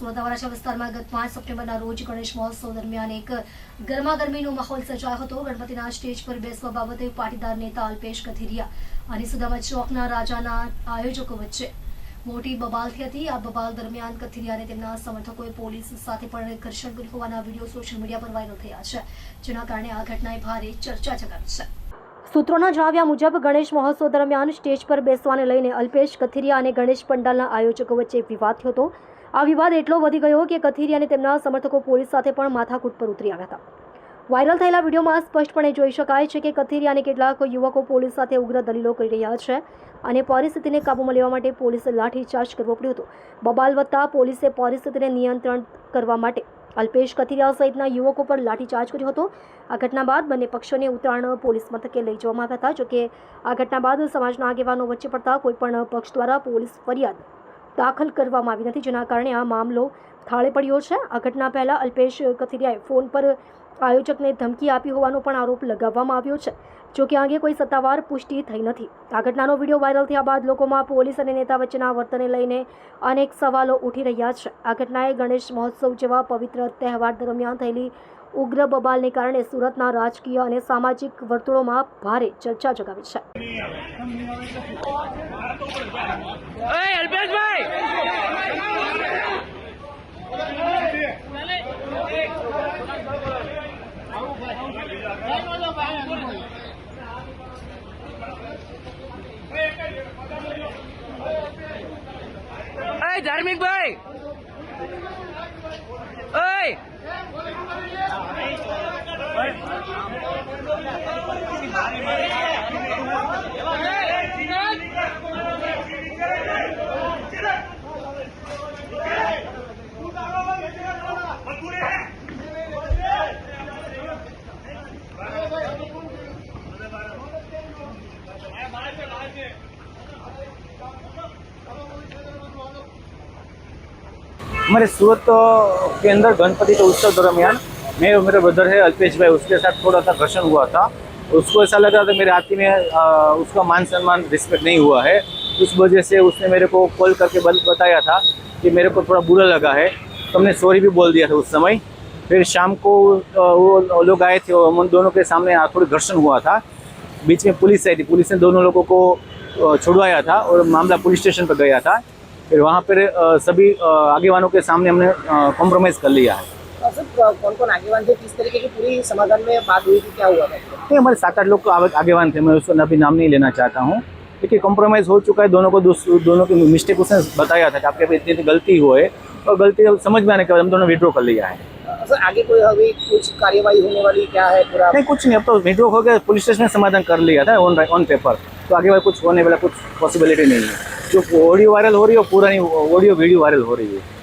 વરાછા વિસ્તારમાં ગત પાંચ સપ્ટેમ્બરના રોજ ગણેશ મહોત્સવ દરમિયાન એક ગરમાગરમીનો માહોલ સર્જાયો હતો. ગણપતિના સ્ટેજ પર બેસવા બાબતે પાટીદાર નેતા અલ્પેશ કથિરિયા અને સુદામા ચોકના રાજાના આયોજકો વચ્ચે મોટી બબાલ થઈ હતી. આ બબાલ દરમિયાન કથિરિયા અને તેમના સમર્થકોએ પોલીસ સાથે પણ ઘર્ષણ કર્યું હોવાના વીડિયો સોશિયલ મીડિયા પર વાયરલ થયા છે, જેના કારણે આ ઘટનાએ ભારે ચર્ચા જગાવી છે. સૂત્રોના જણાવ્યા મુજબ, ગણેશ મહોત્સવ દરમિયાન સ્ટેજ પર બેસવાને લઈને અલ્પેશ કથિરિયા અને ગણેશ પંડાલના આયોજકો વચ્ચે વિવાદ થયો હતો. આ વિવાદ એટલો વધી ગયો કે કથિરી અને તેમના સમર્થકો પોલીસ સાથે પણ માથાકૂટ પર ઉતરી આવ્યા હતા. વાયરલ થયેલા વિડીયોમાં સ્પષ્ટપણે જોઈ શકાય છે કે કથિરિયા અને કેટલાક યુવકો પોલીસ સાથે ઉગ્ર દલીલો કરી રહ્યા છે અને પરિસ્થિતિને કાબૂમાં લેવા માટે પોલીસે લાઠીચાર્જ કરવો પડ્યો હતો. બબાલ વધતા પોલીસે પરિસ્થિતિને નિયંત્રણ કરવા માટે અલ્પેશ કથિરિયા સહિતના યુવકો પર લાઠીચાર્જ કર્યો હતો. આ ઘટના બાદ બંને પક્ષોને ઉત્તરાયણ પોલીસ મથકે લઈ જવામાં આવ્યા હતા. જોકે આ ઘટના બાદ સમાજના આગેવાનો વચ્ચે પડતા કોઈપણ પક્ષ દ્વારા પોલીસ ફરિયાદ દાખલ કરવામાં આવી નથી. જેના કારણે આ મામલો થાળે પડ્યો છે. આ ઘટના પહેલાં અલ્પેશ કથિરિયાએ ફોન પર આયોજકને ધમકી આપી હોવાનો પણ આરોપ લગાવવામાં આવ્યો છે. જો કે આ અંગે કોઈ સત્તાવાર પુષ્ટિ થઈ નથી. આ ઘટનાનો વીડિયો વાયરલ થયા બાદ લોકોમાં પોલીસ અને નેતા વચ્ચેના વર્તનને લઈને અનેક સવાલો ઉઠી રહ્યા છે. આ ઘટનાએ ગણેશ મહોત્સવ જેવા પવિત્ર તહેવાર દરમિયાન થયેલી ઉગ્ર બબાલને કારણે સુરતના રાજકીય અને સામાજિક વર્તુળોમાં ભારે ચર્ચા જગાવી છે. ઓય ધાર્મિકભાઈ. ઓય. हमारे सूरत के अंदर गणपति के उत्सव दरमियान मैं और मेरे ब्रदर है अल्पेश भाई उसके साथ थोड़ा सा घर्षण हुआ था उसको ऐसा लग था मेरे आदमी में आ, उसका मान सम्मान रिस्पेक्ट नहीं हुआ है उस वजह से उसने मेरे को कॉल करके बताया था कि मेरे को थोड़ा बुरा लगा है तो हमने सॉरी भी बोल दिया था उस समय फिर शाम को वो लोग आए थे और उन दोनों के सामने थोड़ी घर्षण हुआ था बीच में पुलिस आई थी पुलिस ने दोनों लोगों को छुड़वाया था और मामला पुलिस स्टेशन पर गया था फिर वहाँ पर सभी आ, आगेवानों के सामने हमने कॉम्प्रोमाइज़ कर लिया है। कौन कौन आगे थे? किस तरीके की पूरी समाधान में बात हुई थी? क्या हुआ था? हमारे सात आठ लोग आगे- आगेवान थे मैं उसको अभी नाम नहीं लेना चाहता हूँ। देखिए कॉम्प्रोमाइज़ हो चुका है दोनों को दोनों की मिस्टेक उसने बताया था कि आपके पे इतनी इतनी गलती हुई है और गलती समझ में आने के बाद हम दोनों विड्रॉ कर लिया है। सर आगे कोई अभी कुछ कार्यवाही होने वाली क्या है पूरा? नहीं कुछ नहीं अब तो विड्रॉ हो गया पुलिस स्टेशन में समाधान कर लिया था ऑन ऑन पेपर तो आगे वाला कुछ होने वाला कुछ पॉसिबिलिटी नहीं है। जो ऑडियो वायरल हो रही है पूरा नहीं ऑडियो वीडियो वायरल हो रही है।